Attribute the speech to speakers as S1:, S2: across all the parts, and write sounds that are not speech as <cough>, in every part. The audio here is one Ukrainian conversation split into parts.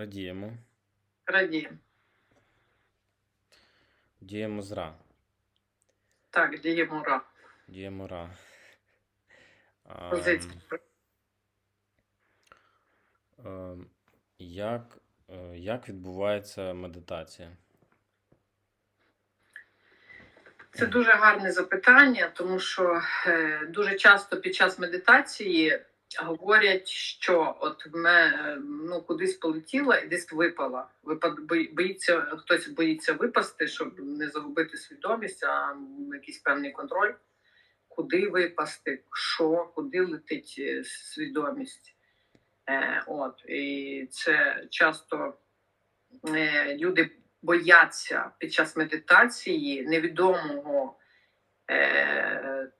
S1: Радіємо.
S2: Радіємо.
S1: Діємо зра.
S2: Так, діємо ра.
S1: Діємо ра.
S2: Позиція.
S1: ем, як, е, як відбувається медитація?
S2: Це дуже гарне запитання, тому що е, дуже часто під час медитації говорять, що от в мене ну, кудись полетіла і десь випала. Випад, боїться, хтось боїться випасти, щоб не загубити свідомість, а якийсь певний контроль. Куди випасти, що, куди летить е, свідомість. Е, от, і це часто е, люди бояться під час медитації невідомого е,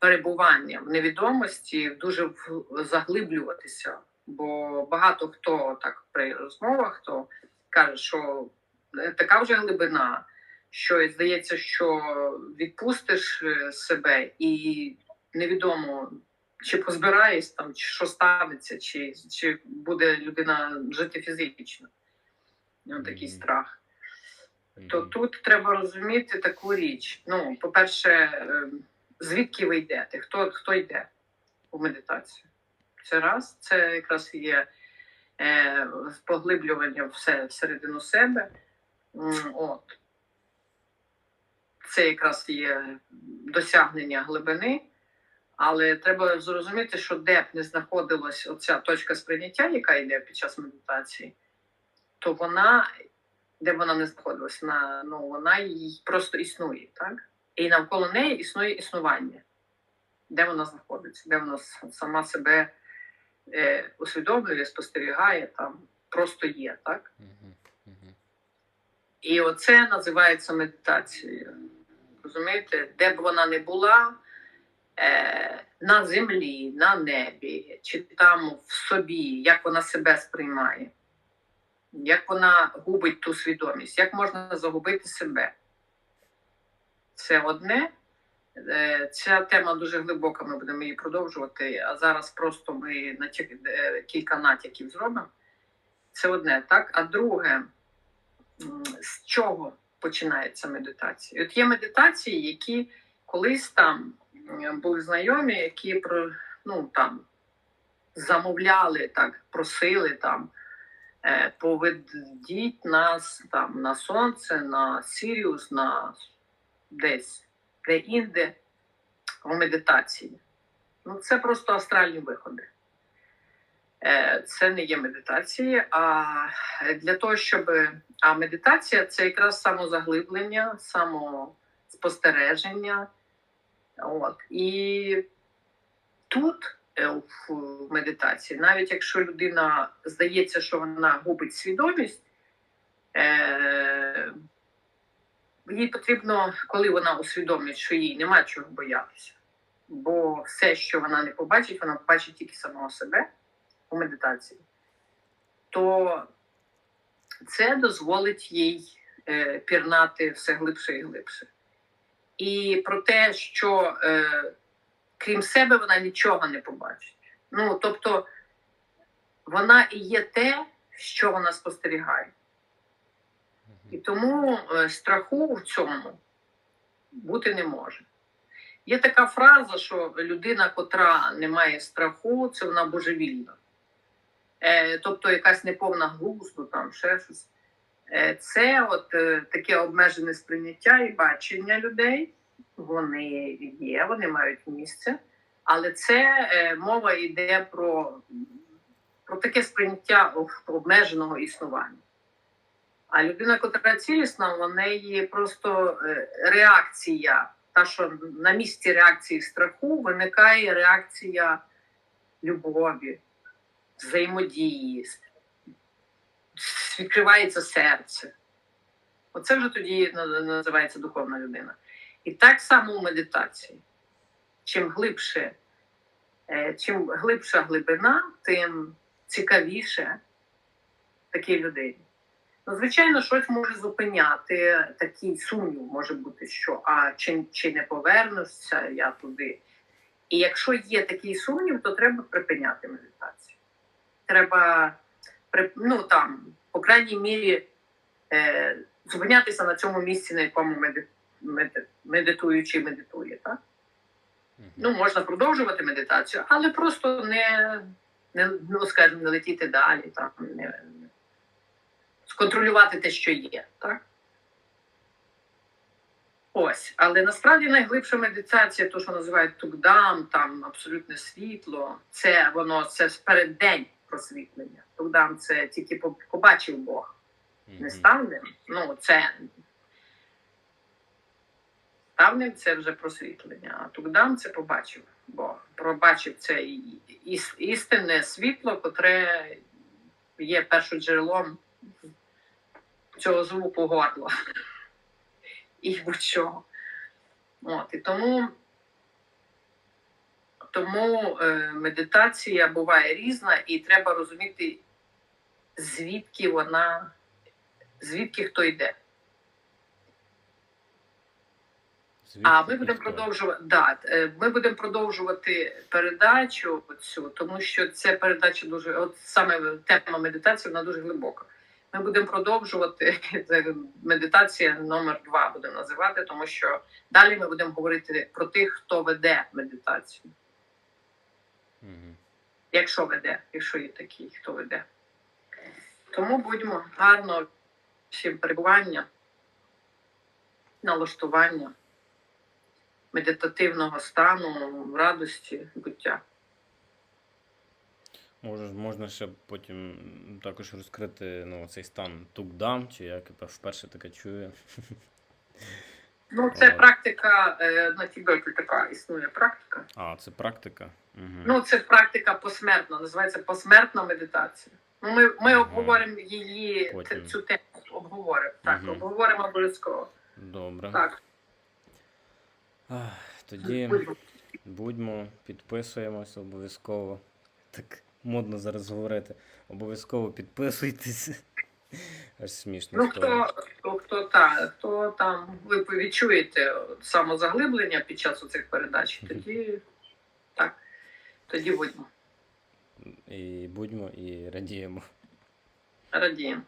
S2: перебування в невідомості дуже заглиблюватися. Бо багато хто так при розмовах то каже, що е, така вже глибина, що здається, що відпустиш е, себе і невідомо. Чи позбираєш там, чи що станеться, чи, чи буде людина жити фізично. Ну, такий
S1: Мгм.
S2: страх то тут треба розуміти таку річ. Ну, по-перше, е, звідки ви йдете? Хто, хто йде у медитацію? Це раз, це якраз є е, поглиблювання все всередину себе. От. Це якраз є досягнення глибини, але треба зрозуміти, що де б не знаходилась оця точка сприйняття, яка йде під час медитації, то вона де б вона не знаходилась, на, ну, вона їй просто існує, так? І навколо неї існує існування. Де вона знаходиться, де вона сама себе е, усвідомлює, спостерігає, там просто є, так? І оце називається медитацією. Розумієте, де б вона не була, е, на землі, на небі, чи там в собі, як вона себе сприймає, як вона губить ту свідомість, як можна загубити себе. Це одне. Е, Ця тема дуже глибока, ми будемо її продовжувати. А зараз просто ми натяк, е, кілька натяків зробимо. Це одне, так? А друге, з чого починається медитація? От є медитації, які колись там були знайомі, які про ну там замовляли, так, просили там. е, Поведіть нас там на сонце, на Сіріус, на десь де-інде у медитації. Ну, це просто астральні виходи. Е, Це не є медитації, а для того, щоб. А медитація це якраз самозаглиблення, самоспостереження. От. І тут е, в медитації, навіть якщо людина здається, що вона губить свідомість, е, їй потрібно, коли вона усвідомить, що їй нема чого боятися. Бо все, що вона не побачить, вона побачить тільки самого себе у медитації, то це дозволить їй е, пірнати все глибше і глибше. І про те, що е, крім себе вона нічого не побачить. Ну, тобто, вона і є те, що вона спостерігає. І тому е, страху в цьому бути не може. Є така фраза, що людина, котра не має страху, це вона божевільна. Е, тобто якась неповна глузду, там ще щось. Е, це от таке обмежене сприйняття і бачення людей. Вони є, вони мають місце, але це мова йде про, про таке сприйняття обмеженого існування. А людина, котра цілісна, в неї просто е, реакція. Та, що на місці реакції страху виникає реакція любові, взаємодії, відкривається серце. Оце вже тоді називається духовна людина. І так само у медитації. Чим глибше, е, чим глибша глибина, тим цікавіше такій людині. Ну, звичайно, щось може зупиняти такий сумнів, може бути, що а чи, чи не повернуся я туди. І якщо є такий сумнів, то треба припиняти медитацію. Треба ну там, по крайній мірі, е, зупинятися на цьому місці, на якому меди, меди, медитуючий медитує. Так? Ну, можна продовжувати медитацію, але просто не, не ну, скажімо, не летіти далі, там, не, сконтролювати те, що є. Так? Ось, але насправді найглибша медитація, то, що називають тукдам, там абсолютне світло, це воно це переддень просвітлення. Тукдам це тільки побачив Бог, не
S1: Мгм.
S2: став ним. Ну, це став ним це вже просвітлення, а тукдам це побачив Бог. Пробачив це іс- істинне світло, котре є першоджерелом цього звуку горла і будь-чого. От, і тому, тому е, медитація буває різна, і треба розуміти, звідки вона, звідки хто йде. А ми будемо продовжувати. Да, е, ми будемо продовжувати передачу цю, тому що ця передача дуже, от саме тема медитації, вона дуже глибока. Ми будемо продовжувати <laughs> медитація номер два будемо називати, тому що далі ми будемо говорити про тих, хто веде медитацію.
S1: Мгм.
S2: Якщо веде, якщо є такий, хто веде. Тому будьмо гарно всім перебування, налаштування медитативного стану, радості, буття.
S1: Може, можна ще потім також розкрити ну, цей стан тукдам, чи як я вперше таке чую.
S2: Ну, це практика е, на Тібеті така існує практика.
S1: А, це практика. Угу.
S2: Ну, це практика посмертна, називається посмертна медитація. Ну, ми, ми
S1: Ага.
S2: обговоримо її
S1: Потім.
S2: цю тему. Обговоримо. Так,
S1: Мгм.
S2: обговоримо обов'язково.
S1: Добре.
S2: Так.
S1: Ах, тоді
S2: Будьмо.
S1: будьмо, підписуємось обов'язково. Так модно зараз говорити. Обов'язково підписуйтесь. <laughs> Аж смішно
S2: Ну, хто, хто, хто, та, хто там, ви відчуєте самозаглиблення під час оцих передач, тоді так, тоді будьмо,
S1: І будьмо і радіємо.
S2: радіємо.